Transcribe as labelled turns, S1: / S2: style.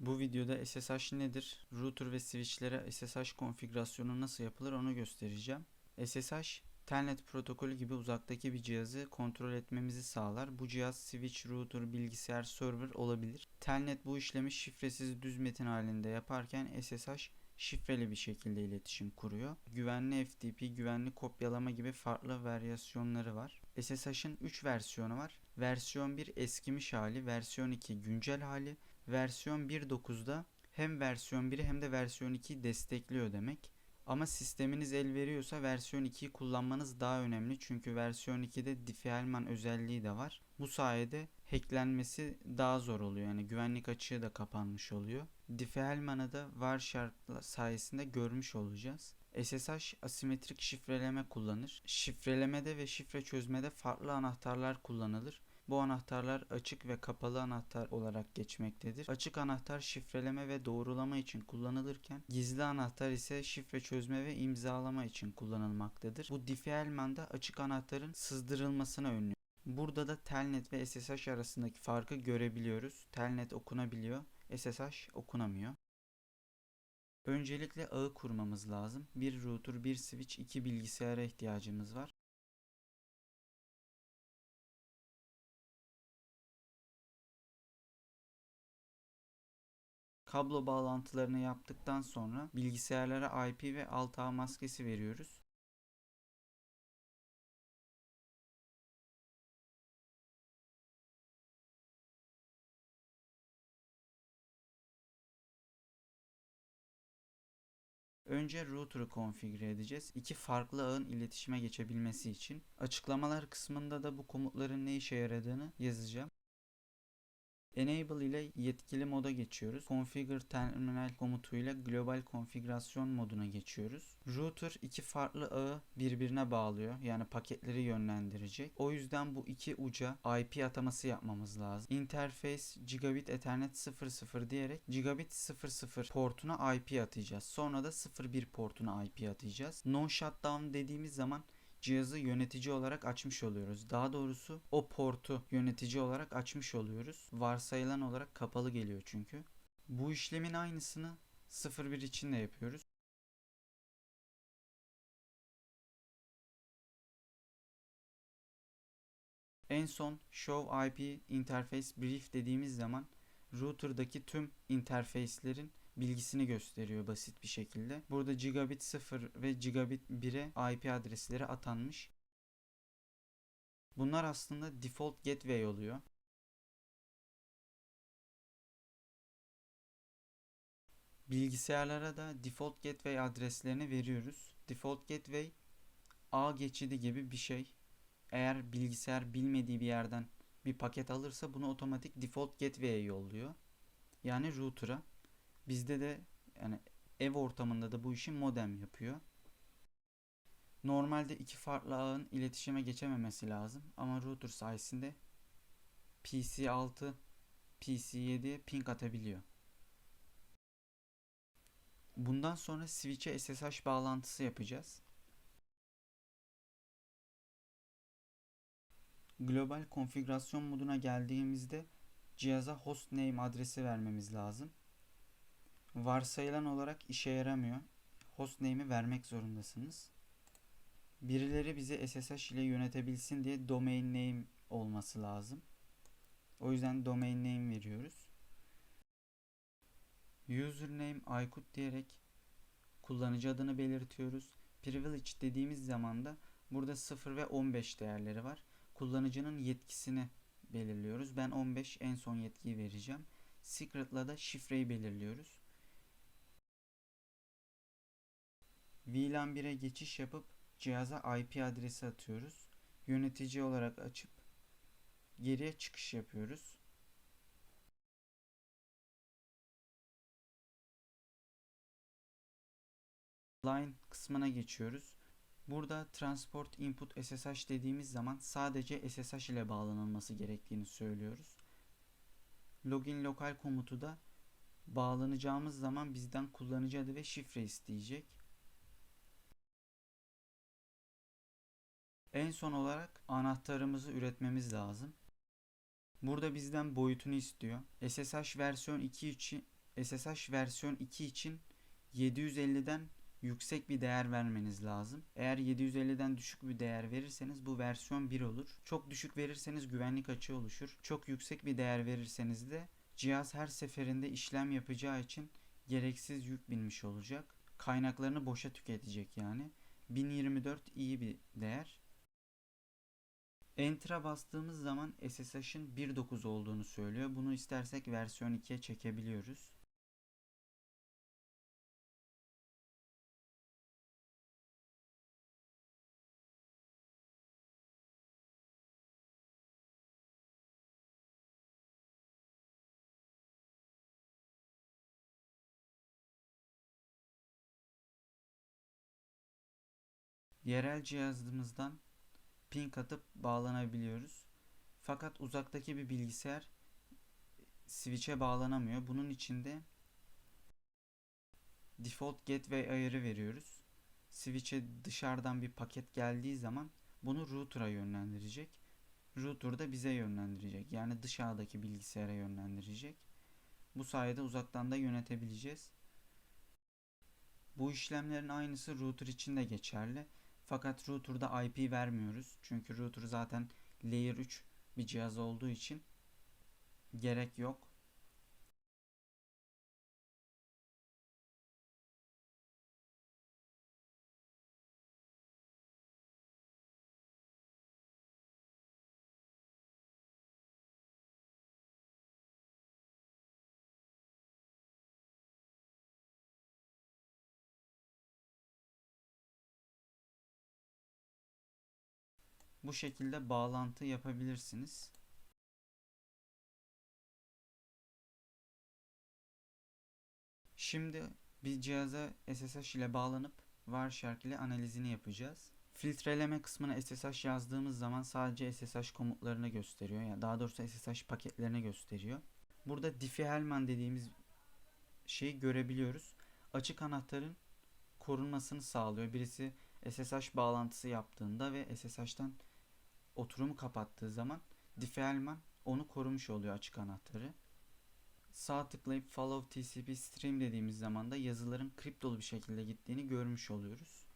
S1: Bu videoda SSH nedir, router ve switchlere SSH konfigürasyonu nasıl yapılır onu göstereceğim. SSH, Telnet protokolü gibi uzaktaki bir cihazı kontrol etmemizi sağlar. Bu cihaz switch, router, bilgisayar, server olabilir. Telnet bu işlemi şifresiz düz metin halinde yaparken SSH şifreli bir şekilde iletişim kuruyor. Güvenli FTP, güvenli kopyalama gibi farklı varyasyonları var. SSH'ın 3 versiyonu var. Versiyon 1 eskimiş hali, versiyon 2 güncel hali, versiyon 1.9'da hem versiyon 1'i hem de versiyon 2'yi destekliyor demek. Ama sisteminiz el veriyorsa versiyon 2'yi kullanmanız daha önemli. Çünkü versiyon 2'de Diffie-Hellman özelliği de var. Bu sayede hacklenmesi daha zor oluyor. Yani güvenlik açığı da kapanmış oluyor. Diffie-Hellman'ı da Wireshark sayesinde görmüş olacağız. SSH asimetrik şifreleme kullanır. Şifrelemede ve şifre çözmede farklı anahtarlar kullanılır. Bu anahtarlar açık ve kapalı anahtar olarak geçmektedir. Açık anahtar şifreleme ve doğrulama için kullanılırken gizli anahtar ise şifre çözme ve imzalama için kullanılmaktadır. Bu Diffie-Hellman'da açık anahtarın sızdırılmasını önlüyor. Burada da Telnet ve SSH arasındaki farkı görebiliyoruz. Telnet okunabiliyor, SSH okunamıyor. Öncelikle ağı kurmamız lazım. Bir router, bir switch, iki bilgisayara ihtiyacımız var. Kablo bağlantılarını yaptıktan sonra bilgisayarlara IP ve alt ağ maskesi veriyoruz. Önce router'ı konfigüre edeceğiz. İki farklı ağın iletişime geçebilmesi için. Açıklamalar kısmında da bu komutların ne işe yaradığını yazacağım. Enable ile yetkili moda geçiyoruz. Configure terminal komutuyla global konfigürasyon moduna geçiyoruz. Router iki farklı ağı birbirine bağlıyor. Yani paketleri yönlendirecek. O yüzden bu iki uca IP ataması yapmamız lazım. Interface gigabit ethernet 00 diyerek gigabit 00 portuna IP atacağız. Sonra da 01 portuna IP atacağız. No shutdown dediğimiz zaman cihazı yönetici olarak açmış oluyoruz. Daha doğrusu o portu yönetici olarak açmış oluyoruz. Varsayılan olarak kapalı geliyor çünkü. Bu işlemin aynısını 01 için de yapıyoruz. En son Show IP Interface Brief dediğimiz zaman router'daki tüm interface'lerin bilgisini gösteriyor basit bir şekilde. Burada gigabit 0 ve gigabit 1'e IP adresleri atanmış. Bunlar aslında default gateway oluyor. Bilgisayarlara da default gateway adreslerini veriyoruz. Default gateway ağ geçidi gibi bir şey. Eğer bilgisayar bilmediği bir yerden bir paket alırsa bunu otomatik default gateway'e yolluyor. Yani router'a. Bizde de yani ev ortamında da bu işi modem yapıyor. Normalde iki farklı ağın iletişime geçememesi lazım ama router sayesinde PC6 PC7'ye ping atabiliyor. Bundan sonra switch'e SSH bağlantısı yapacağız. Global konfigürasyon moduna geldiğimizde cihaza hostname adresi vermemiz lazım. Varsayılan olarak işe yaramıyor. Hostname'i vermek zorundasınız. Birileri bizi SSH ile yönetebilsin diye domain name olması lazım. O yüzden domain name veriyoruz. Username Aykut diyerek kullanıcı adını belirtiyoruz. Privilege dediğimiz zaman da burada 0 ve 15 değerleri var. Kullanıcının yetkisini belirliyoruz. Ben 15 en son yetkiyi vereceğim. Secret'la da şifreyi belirliyoruz. VLAN 1'e geçiş yapıp cihaza IP adresi atıyoruz. Yönetici olarak açıp geriye çıkış yapıyoruz. Line kısmına geçiyoruz. Burada transport input SSH dediğimiz zaman sadece SSH ile bağlanılması gerektiğini söylüyoruz. Login lokal komutu da bağlanacağımız zaman bizden kullanıcı adı ve şifre isteyecek. En son olarak anahtarımızı üretmemiz lazım. Burada bizden boyutunu istiyor. SSH versiyon 2 için SSH versiyon 2 için 750'den yüksek bir değer vermeniz lazım. Eğer 750'den düşük bir değer verirseniz bu versiyon 1 olur. Çok düşük verirseniz güvenlik açığı oluşur. Çok yüksek bir değer verirseniz de cihaz her seferinde işlem yapacağı için gereksiz yük binmiş olacak. Kaynaklarını boşa tüketecek yani. 1024 iyi bir değer. Enter'a bastığımız zaman SSH'ın 1.9 olduğunu söylüyor. Bunu istersek versiyon 2'ye çekebiliyoruz. Yerel cihazımızdan ping atıp bağlanabiliyoruz. Fakat uzaktaki bir bilgisayar switch'e bağlanamıyor. Bunun için de default gateway ayarı veriyoruz. Switch'e dışarıdan bir paket geldiği zaman bunu router'a yönlendirecek. Router da bize yönlendirecek. Yani dışarıdaki bilgisayara yönlendirecek. Bu sayede uzaktan da yönetebileceğiz. Bu işlemlerin aynısı router için de geçerli. Fakat router'da IP vermiyoruz. Çünkü router zaten layer 3 bir cihaz olduğu için gerek yok. Bu şekilde bağlantı yapabilirsiniz. Şimdi bir cihaza SSH ile bağlanıp Wireshark ile analizini yapacağız. Filtreleme kısmına SSH yazdığımız zaman sadece SSH komutlarını gösteriyor. Yani daha doğrusu SSH paketlerini gösteriyor. Burada Diffie-Hellman dediğimiz şeyi görebiliyoruz. Açık anahtarın korunmasını sağlıyor. Birisi SSH bağlantısı yaptığında ve SSH'tan oturumu kapattığı zaman Diffie-Hellman onu korumuş oluyor açık anahtarı. Sağ tıklayıp Follow TCP Stream dediğimiz zaman da yazıların kriptolu bir şekilde gittiğini görmüş oluyoruz.